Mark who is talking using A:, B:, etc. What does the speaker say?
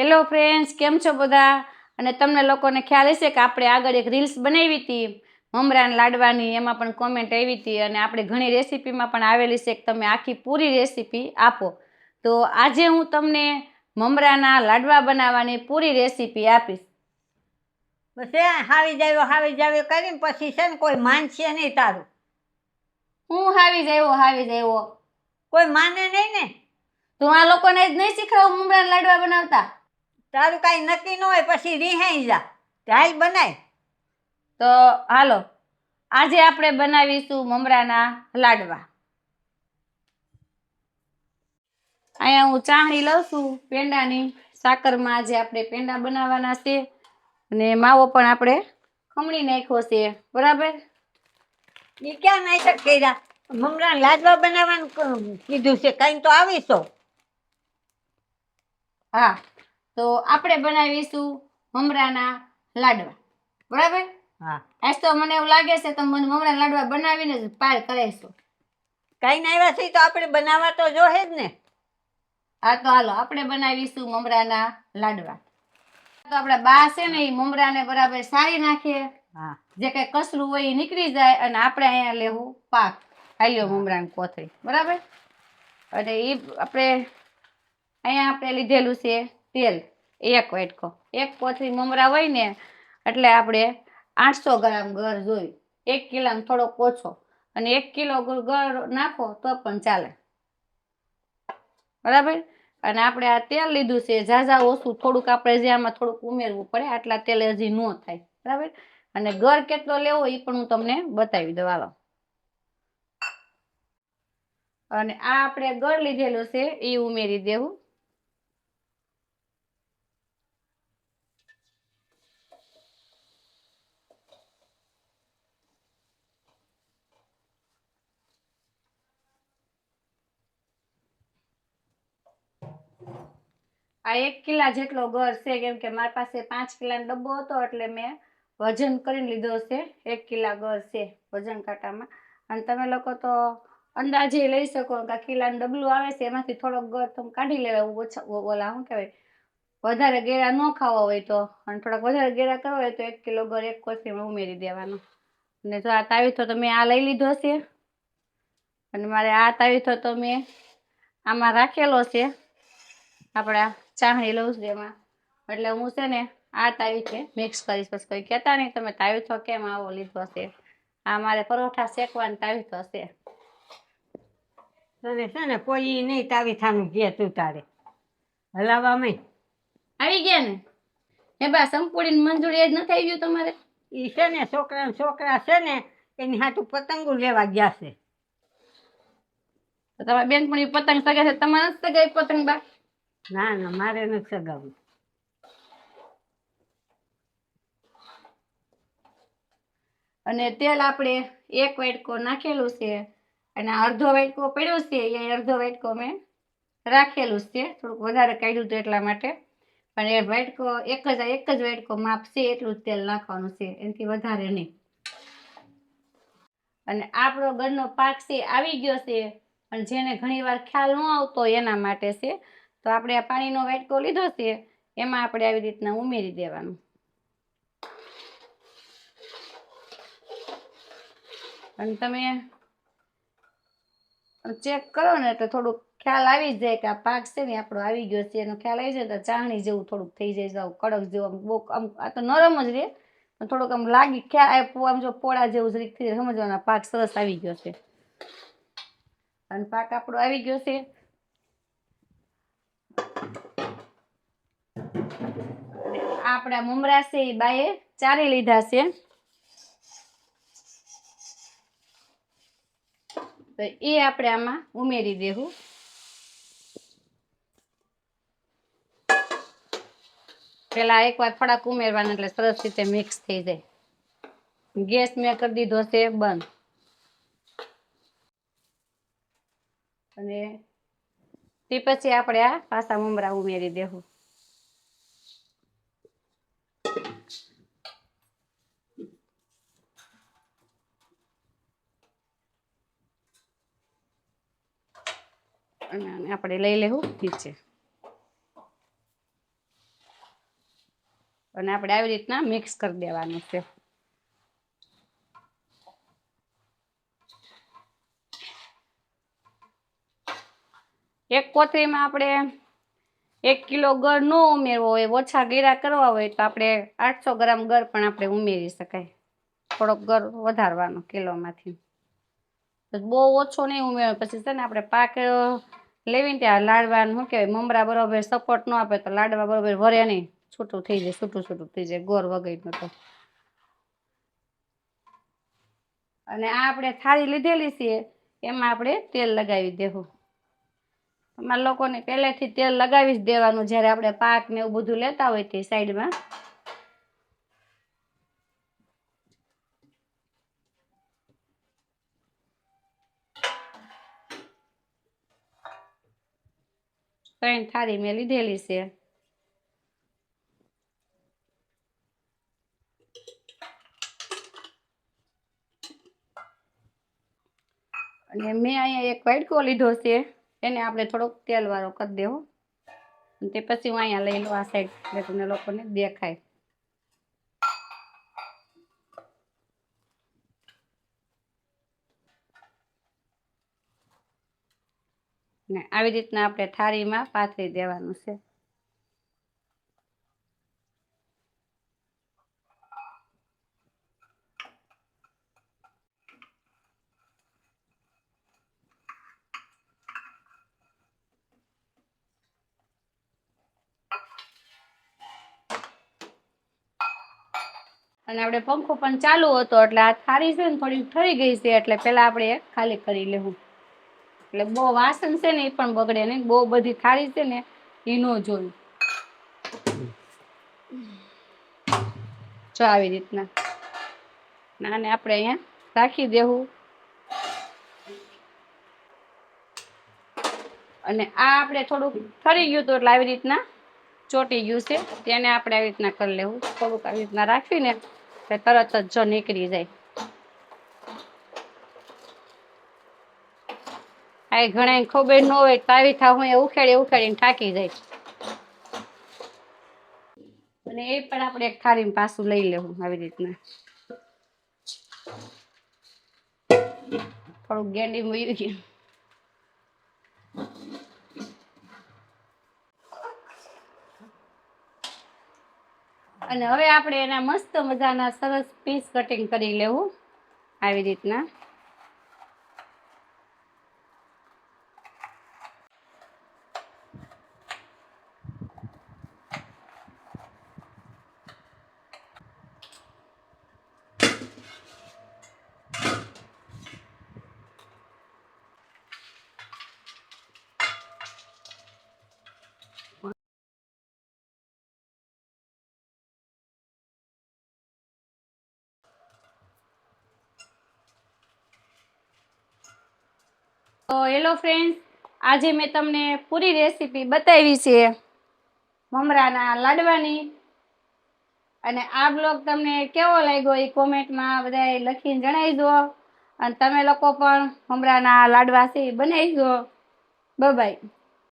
A: Hello friends કેમ છો બધા? અને તમને લોકોને ખ્યાલ હશે કે આપણે આગળ એક રીલ્સ બનાવી હતી મમરાન લાડવાની એમાં પણ કોમેન્ટ આવી હતી અને આપણે ઘણી રેસીપીમાં પણ આવેલી છે કે તમે આખી પૂરી રેસીપી આપો. તો આજે હું તમને મમરાના લાડવા બનાવવાની પૂરી રેસીપી આપીશ.
B: પછી હાવી જાવ્યો હાવી જાવ્યો કરીને પછી છે ને કોઈ માનશે નહીં તારું.
A: હું હાવી જાયો હાવી જાયો
B: કોઈ માને નહીં ને?
A: તો આ લોકોને જ નહીં શીખવાડું મમરાના લાડવા બનાવતા?
B: તારું કાંઈ નક્કી ન હોય પછી રિહાઈ જા. હાલ બનાય.
A: તો હાલો આજે આપણે બનાવીશું મમરાના લાડવા. અહીંયા હું ચાણી લઉં છું પેંડાની. સાકરમાં આજે આપણે પેંડા બનાવવાના છે. અને માવો પણ આપણે ખમણી નાખ્યો છે. બરાબર?
B: એ ક્યાં નાટક કર્યા? મમરા લાડવા બનાવવાનું કીધું છે. કઈ તો આવીશો.
A: હા. તો આપણે બનાવીશું મમરાના લાડવા. બરાબર?
B: હા.
A: આજ તો મને એવું લાગે છે તો મને મમરા લાડવા બનાવીને જ પાર કરાવીશું.
B: કઈ આવ્યા છે તો આપણે બનાવવા તો જોહે જ ને.
A: હા તો હાલો આપણે બનાવીશું મમરાના લાડવા. તો આપણા બા છે ને એ મમરાને બરાબર સારી નાખીએ
B: હા.
A: જે કઈ કસરું હોય એ નીકળી જાય અને આપણે અહીંયા લેવું પાક. હાલ્યો મમરાની કોથળી. બરાબર? અને એ આપણે અહીંયા આપણે લીધેલું છે તેલ. એક વાટકો. એક કોથળી મમરા હોય ને, એટલે આપણે આઠસો ગ્રામ ગર જોઈ. એક કિલોમાં થોડોક ઓછો. અને એક કિલો ગર નાખો તો પણ ચાલે. બરાબર? અને આપણે આ તેલ લીધું છે, ઝાઝા ઓછું થોડુંક આપણે જે આમાં થોડુંક ઉમેરવું પડે, આટલા તેલ હજી ન થાય. બરાબર? અને ગર કેટલો લેવો એ પણ હું તમને બતાવી દઉં. હાલો. અને આ આપણે ગળ લીધેલું છે, એ ઉમેરી દેવું. આ એક કિલા જેટલો ગર છે, કેમ કે મારી પાસે પાંચ કિલાનો ડબ્બો હતો, એટલે મેં વજન કરીને લીધો છે, એક કિલા ગર છે, વજન કાંટામાં. અને તમે લોકો તો અંદાજે લઈ શકો કે કિલાનું ડબલું આવે છે, એમાંથી થોડોક ગર તમે કાઢી લેવા ઓછા ઓલા શું કહેવાય, વધારે ગેરા ન ખાવા હોય તો. અને થોડાક વધારે ગેરા કરવા હોય તો એક કિલો ગર એક કોથળીમાં ઉમેરી દેવાનો. અને જો આ તાવીથો તો મેં આ લઈ લીધો છે. અને મારે આ તાવીથો તો મેં આમાં રાખેલો છે. આપણા ચાહણી લઉં છું એમાં. એટલે હું છે ને આ તાવી છે મિક્સ કરીશ. પછી કોઈ કહેતા નહીં તમે તાવીથો કેમ આવો લીધો છે? આ મારે પરોઠા શેકવાનો તાવીથો હશે
B: તને છે ને કોઈ નહીં તાવી થાનું કે તું તારે. હલાવામાં
A: આવી ગયા ને? એ બા સંપૂર્ણ મંજૂરી જ નથી આવી ગયું તમારે?
B: એ છે ને છોકરા છોકરા છે ને એની હાટું પતંગો લેવા ગયા છે.
A: તો તમારા બેનપણી પતંગ સગે છે તમારા સગાઈ પતંગ બા?
B: ના ના, મારે નથી સગાવું
A: અને તેલ આપણે એક વાટકો નાખેલું છે અને અડધો વાટકો પડ્યો છે, એ અડધો વાટકો મેં રાખેલું છે. થોડુંક વધારે કાઢ્યું હતું એટલા માટે. પણ એ વાટકો એક જ એક જ વાટકો માપ છે, એટલું જ તેલ નાખવાનું છે, એનાથી વધારે નહીં. અને આપણો ઘરનો પાક છે આવી ગયો છે, પણ જેને ઘણીવાર ખ્યાલ ન આવતો એના માટે છે તો આપણે આ પાણીનો વાટકો લીધો છે, એમાં આપણે આવી રીતના ઉમેરી દેવાનું. અને તમે ચેક કરો ને એટલે થોડુંક ખ્યાલ આવી જાય કે આ પાક છે ને આપણો આવી ગયો છે, એનો ખ્યાલ આવી જાય તો ચાહણી જેવું થોડુંક થઈ જાય જાવ કડક જેવું આમ બહુ આમ, આ તો નરમ જ રહે, પણ થોડુંક આમ લાગી ખ્યાલ આમ જો પોળા જેવું જરીક થઈ સમજવાના, પાક સરસ આવી ગયો છે. અને પાક આપણો આવી ગયો છે આપણા મમરા છે, એ બાએ ચારી લીધા છે. તો એ આપણે આમાં ઉમેરી દેવું પેલા એકવાર થોડાક ઉમેરવાના એટલે સરસ રીતે મિક્સ થઈ જાય. ગેસ મેં કરી દીધો છે, બંધ. અને તે પછી આપણે આ પાસા મમરા ઉમેરી દેવું અને આપણે લઈ લેવું નીચે. અને આપણે આવી રીતના મિક્સ કરી દેવાનું છે. એક કોથળીમાં આપણે એક કિલો ગળ ન ઉમેરવો હોય, ઓછા ગીરા કરવા હોય તો આપણે આઠસો ગ્રામ ગળ પણ આપણે ઉમેરી શકાય. થોડોક ગળ વધારવાનો કિલોમાંથી. બહુ ઓછો નહીં ઉમેરવો. પછી છે ને આપણે પાક લેવી લેવીને ત્યાં લાડવાનું, શું કહેવાય, મમરા બરોબર સપોર્ટ ન આપે તો લાડવા બરોબર વરે નહીં. છૂટું થઈ જાય, છૂટું છૂટું થઈ જાય ગોળ વગરનું તો. અને આ આપણે થાળી લીધેલી છે, એમાં આપણે તેલ લગાવી દેવું. અમારા લોકોને પહેલેથી તેલ લગાવી જ દેવાનું જ્યારે આપણે પાક ને એવું બધું લેતા હોય તે સાઈડમાં. ત્રણ થાળી મેં લીધેલી છે. અને મેં અહીંયા એક વાટકો લીધો છે. એને આપણે થોડોક તેલવાળો કરી દેવો. તે પછી હું અહીંયા લઈ લઉં આ સાઈડ એટલે તમને લોકોને દેખાય. ને આવી રીતના આપણે થાળીમાં પાથરી દેવાનું છે. અને આપણે પંખો પણ ચાલુ હતો એટલે આ થાળી છે ને થોડી ઠરી ગઈ છે એટલે પહેલાં આપણે ખાલી કરી લેવું. એટલે બહુ વાસણ છે ને એ પણ બગડે નહીં. બહુ બધી થાળી છે ને એ ન જોયું જો આવી રીતના. ના ને આપણે અહીંયા રાખી દેવું. અને આ આપણે થોડુંક ઠરી ગયું હતું એટલે આવી રીતના ચોટી ગયું છે. તેને આપણે આવી રીતના કરી લેવું. થોડુંક આવી રીતના રાખીને એટલે તરત જ જો નીકળી જાય. આ ઘણા ખબર ન હોય તાવી થા હું ઉખેડી ઉખેડીને થાકી જાય. અને એ પણ આપણે એક થાળીમાં પાછું લઈ લેવું આવી રીતના. થોડુંક ગેંડી મૂકી ગયું. અને હવે આપણે એના મસ્ત મજાના સરસ પીસ કટિંગ કરી લેવું. આવી રીતના. તો હેલો ફ્રેન્ડ્સ, આજે મેં તમને પૂરી રેસીપી બતાવી છે મમરાના લાડવાની. અને આ બ્લોગ તમને કેવો લાગ્યો એ કોમેન્ટમાં બધાએ લખીને જણાવી અને તમે લોકો પણ મમરાના લાડવા છે એ બનાવી દો બાય